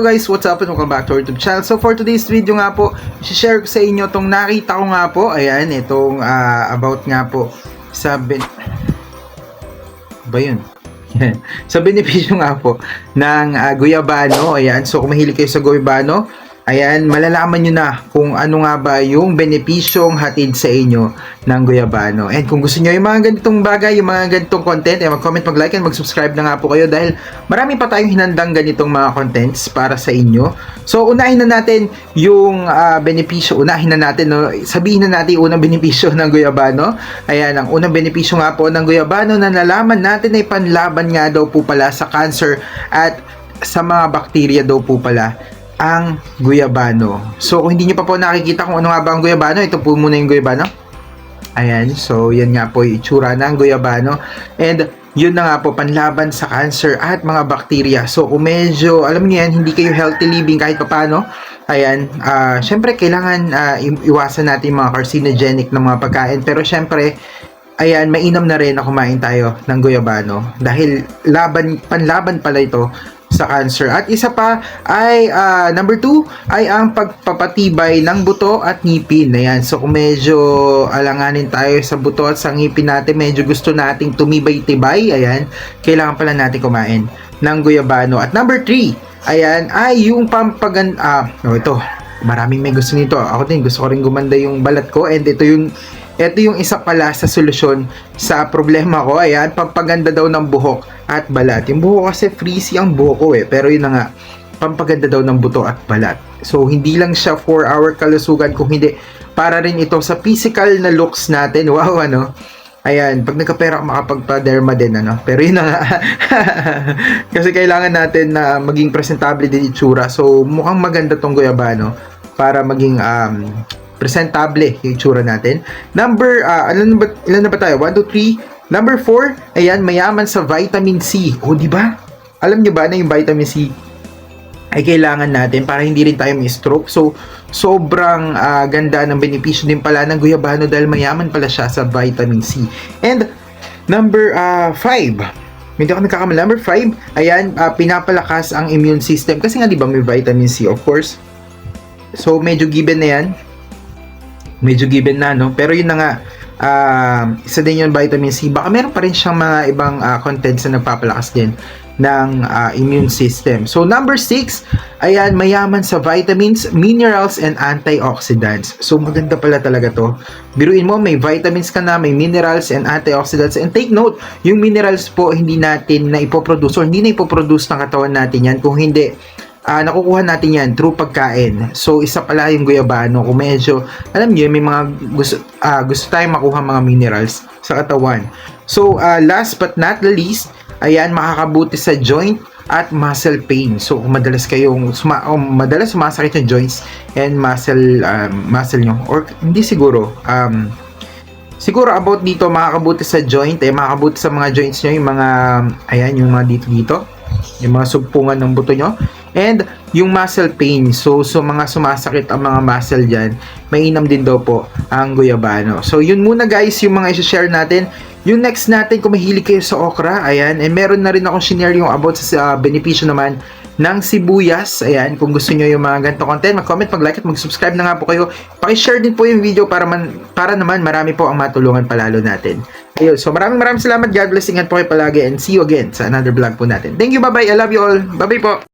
Hello guys, what's up and welcome back to our YouTube channel. So for today's video nga po, share ko sa inyo itong nakita ko nga po. Ayan, itong ah, about nga po sa ben... Ba yun? Sa benepisyo nga po ng ah, guyabano. Ayan, so kung mahilig kayo sa guyabano, ayan, malalaman nyo na kung ano nga ba yung benepisyong hatid sa inyo ng guyabano. And kung gusto nyo yung mga ganitong bagay, yung mga ganitong content, eh, mag-comment, mag-like, and mag-subscribe na nga po kayo dahil marami pa tayong hinandang ganitong mga contents para sa inyo. So, unahin na natin yung ah, benepisyo. Unahin na natin, no? sabihin na natin yung unang benepisyo ng guyabano. Ayan, ang unang benepisyo nga po ng guyabano na nalaman natin ay panlaban nga daw po pala sa cancer at sa mga bakterya daw po pala ang guyabano. So, kung hindi nyo pa po nakikita kung ano nga ba ang guyabano, ito po muna yung guyabano. Ayan, so yan nga po yung itsura ng guyabano. And yun na nga po, panlaban sa cancer at mga bakterya. So, kung medyo, alam niyo yan, hindi kayo healthy living kahit papano, ayan, ah syempre, kailangan i- iwasan natin mga carcinogenic na mga pagkain. Pero syempre, ayan, mainam na rin na kumain tayo ng guyabano. Dahil laban, panlaban pala ito sa cancer. At isa pa ay ah, number two ay ang pagpapatibay ng buto at ngipin. Ayan. So kung medyo alanganin tayo sa buto at sa ngipin natin, medyo gusto nating tumibay-tibay, ayan, kailangan pala natin kumain ng guyabano. At number three, ayan, ay yung pampagan ah, oh, ito. Maraming may gusto nito. Ako din gusto ko rin gumanda yung balat ko and ito yung ito yung isa pala sa solusyon sa problema ko. Ayan, pampaganda daw ng buhok at balat. Yung buhok kasi frizzy ang buhok ko eh. Pero yun na nga, pampaganda daw ng buto at balat. So, hindi lang siya for our kalusugan, kung hindi, para rin ito sa physical na looks natin. Wow, ano? Ayan, pag nagkapera makapagpa-derma din, ano? Pero yun na nga. Kasi kailangan natin na maging presentable din itsura. So, mukhang maganda tong guyabano para maging um, presentable yung itsura natin. Number, ah, ilan, na ba, ilan na ba tayo? 1, 2, 3. Number 4, ayan, mayaman sa vitamin C. O, di ba? Alam nyo ba na yung vitamin C ay kailangan natin para hindi rin tayo may stroke. So, sobrang ah, ganda ng benepisyo din pala ng guyabano dahil mayaman pala siya sa vitamin C. And, number 5, hindi ako nagkakamali. Number 5, ayan, ah, pinapalakas ang immune system. Kasi nga, di ba, may vitamin C, of course. So, medyo given na yan. Medyo given na, no? Pero yun na nga, ah, isa din yung vitamin C. Baka meron pa rin siyang mga ibang ah, contents na nagpapalakas din ng ah, immune system. So, number 6, ayan, mayaman sa vitamins, minerals, and antioxidants. So, maganda pala talaga to. Biruin mo, may vitamins ka na, may minerals and antioxidants. And take note, yung minerals po, hindi natin na ipoproduce or hindi na ipoproduce ng katawan natin yan kung hindi ah nakukuha natin yan through pagkain. So, isa pala yung guyabano. Kung medyo, alam nyo, may mga gusto, ah, gusto tayong makuha mga minerals sa katawan. So, ah, last but not least, ayan, makakabuti sa joint at muscle pain. So, kung madalas kayong, suma, o madalas sumasakit yung joints and muscle, um, muscle nyo. Or, hindi siguro, um, Siguro about dito makakabuti sa joint eh makakabuti sa mga joints nyo yung mga ayan yung mga dito dito yung mga sugpungan ng buto nyo and yung muscle pain so so mga sumasakit ang mga muscle dyan mainam din daw po ang guyabano so yun muna guys yung mga i-share natin yung next natin kung mahilig kayo sa okra ayan and meron na rin akong share yung about sa uh, benepisyo naman ng sibuyas. Ayan, kung gusto nyo yung mga ganito content, mag-comment, mag-like at mag-subscribe na nga po kayo. Paki-share din po yung video para man para naman marami po ang matulungan palalo natin. Ayun, so maraming maraming salamat. God bless. Ingat po kayo palagi and see you again sa another vlog po natin. Thank you, bye-bye. I love you all. Bye-bye po.